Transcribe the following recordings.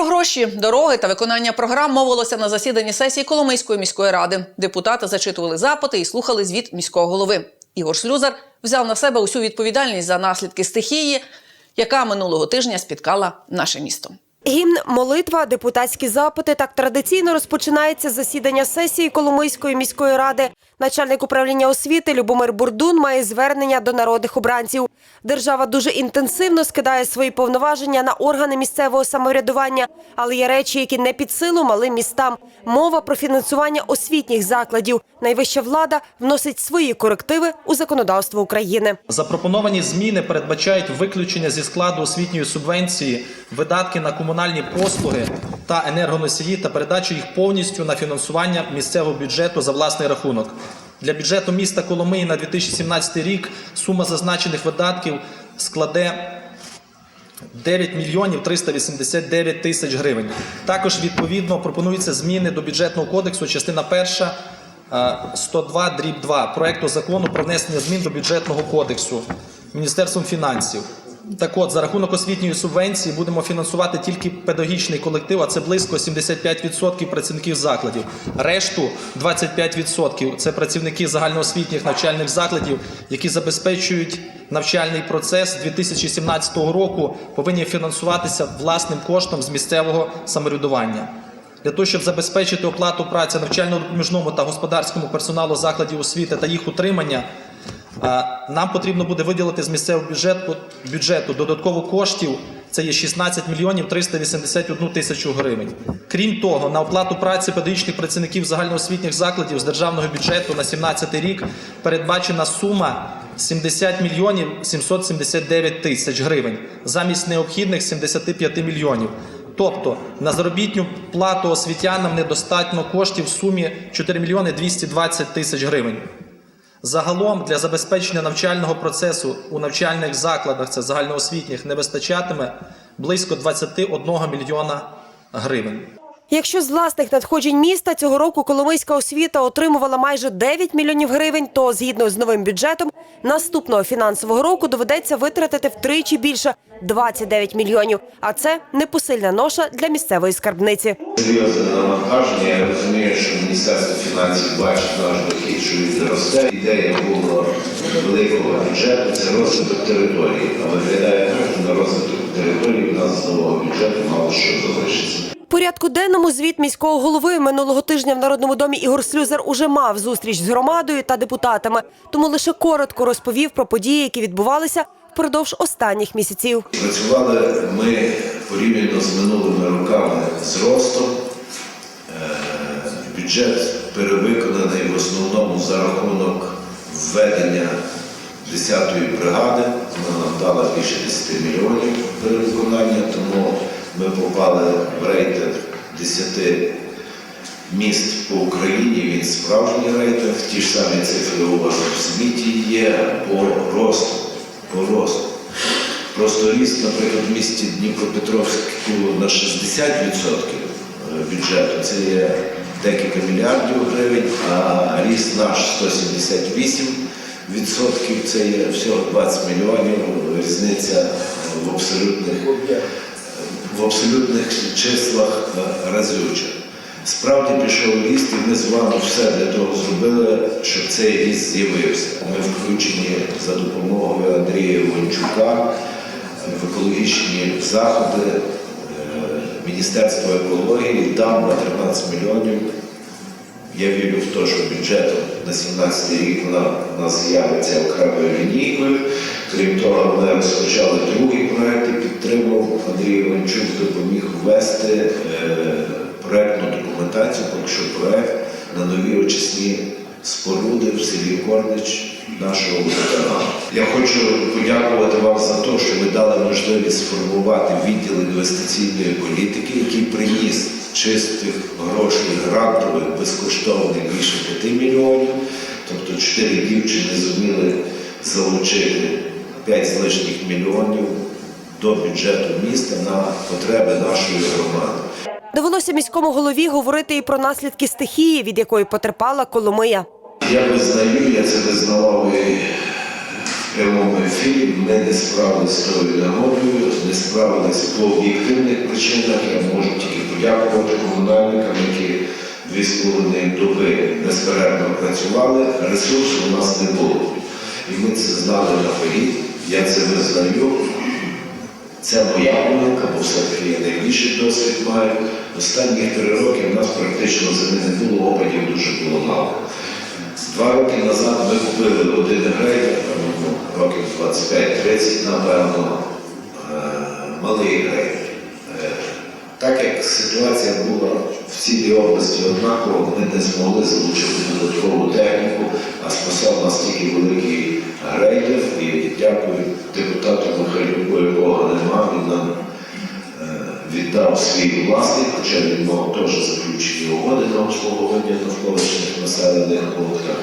Про гроші, дороги та виконання програм мовилося на засіданні сесії Коломийської міської ради. Депутати зачитували запити і слухали звіт міського голови. Ігор Слюзар взяв на себе усю відповідальність за наслідки стихії, яка минулого тижня спіткала наше місто. Гімн, молитва, депутатські запити. Так традиційно розпочинається засідання сесії Коломийської міської ради. Начальник управління освіти Любомир Бурдун має звернення до народних обранців. Держава дуже інтенсивно скидає свої повноваження на органи місцевого самоврядування, але є речі, які не під силу малим містам. Мова про фінансування освітніх закладів. Найвища влада вносить свої корективи у законодавство України. Запропоновані зміни передбачають виключення зі складу освітньої субвенції, видатки на комунальні послуги та енергоносії та передачу їх повністю на фінансування місцевого бюджету за власний рахунок. Для бюджету міста Коломиї на 2017 рік сума зазначених видатків складе 9 мільйонів 389 тисяч гривень. Також відповідно пропонуються зміни до бюджетного кодексу, частина перша е, 102 дріб 2 проекту закону про внесення змін до бюджетного кодексу Міністерством фінансів. Так от, за рахунок освітньої субвенції будемо фінансувати тільки педагогічний колектив, а це близько 75% працівників закладів. Решту 25% це працівники загальноосвітніх навчальних закладів, які забезпечують навчальний процес з 2017 року, повинні фінансуватися власним коштом з місцевого самоврядування. Для того, щоб забезпечити оплату праці навчально-допоміжному та господарському персоналу закладів освіти та їх утримання, Нам потрібно буде виділити з місцевого бюджету, бюджету додатково коштів. Це є 16 мільйонів 381 тисячу гривень. Крім того, на оплату праці педагогічних працівників загальноосвітніх закладів з державного бюджету на 2017 рік передбачена сума 70 мільйонів 779 тисяч гривень замість необхідних 75 мільйонів. Тобто на заробітну плату освітянам недостатньо коштів в сумі 4 мільйони 220 тисяч гривень. Загалом для забезпечення навчального процесу у навчальних закладах, це загальноосвітніх, не вистачатиме близько 21 мільйона гривень. Якщо з власних надходжень міста цього року Коломийська освіта отримувала майже 9 мільйонів гривень, то згідно з новим бюджетом наступного фінансового року доведеться витратити втричі більше 29 мільйонів. А це непосильна ноша для місцевої скарбниці. серйозне навантаження. Я розумію, що Міністерство фінансів бачить наш дохід, що він зросте. Ідея була великого бюджету це розвиток території. А виглядає так, що на розвиток території в нас з нового бюджету мало що залишиться. Порядку денному звіт міського голови минулого тижня в Народному домі Ігор Слюзер уже мав зустріч з громадою та депутатами, тому лише коротко розповів про події, які відбувалися впродовж останніх місяців. Працювали ми порівняно з минулими роками з ростом. Е, Бюджет перевиконаний в основному за рахунок введення 10-ї бригади. Вона нам дала більше 10 мільйонів перевиконання, тому ми попали в рейтинг 10 міст по Україні. Він справжній рейтинг. Ті ж самі цифри у вас в світі є по росту. По росту. Просто ріст, наприклад, в місті Дніпропетровську на 60% бюджету це є декілька мільярдів гривень, а ріст наш 178% це є всього 20 мільйонів. Різниця в абсолютних, в абсолютних числах е, разюча. Справді пішов ріст, і ми з вами все для того зробили, щоб цей ріст з'явився. Ми включені за допомогою Андрія Вончука в екологічні заходи е, Міністерства екології. Там на 13 мільйонів. Я вірю в те, що бюджет на 17 рік у нас з'явиться окремою лінійкою. Крім того, ми розпочали другий проект підтримав Андрій Іванчук, допоміг ввести е, проектну документацію, поки що проект на нові очисні споруди в селі Корнич нашого водоканалу. Я хочу подякувати вам за те, що ви дали можливість сформувати відділ інвестиційної політики, який приніс чистих грошей грантових безкоштовних більше 5 мільйонів. Тобто чотири дівчини зуміли залучити 5 з лишніх мільйонів до бюджету міста на потреби нашої громади. Довелося міському голові говорити і про наслідки стихії, від якої потерпала Коломия. Я визнаю, я це визнавав і в прямому ефірі. Ми не справилися з тою нагодою, не справилися по об'єктивних причинах. Я можу тільки подякувати комунальникам, які дві з половиною доби безперервно працювали. Ресурсу у нас не було. І ми це знали наперед. Я це визнаю. Це моя помилка, бо все-таки я найбільший досвід маю. Останні три роки в нас практично не було, опадів дуже було мало. Два роки назад ми купили один грейдер, ну, років 25-30, напевно, е, малий грейдер. Е, Так як ситуація була в цілій області однакова, ми не змогли залучити додаткову техніку, а спасав нас тільки великий віддав свій власний, хоча він мав теж заключені угоди на обслуговування навколишніх населених пунктах.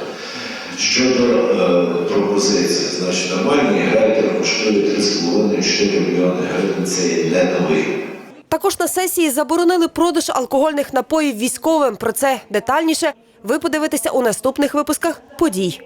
Щодо е, пропозиції, значить нормальний грейдер коштує 3,5-4 мільйони гривень, це є не новий. Також на сесії заборонили продаж алкогольних напоїв військовим. Про це детальніше ви подивитеся у наступних випусках подій.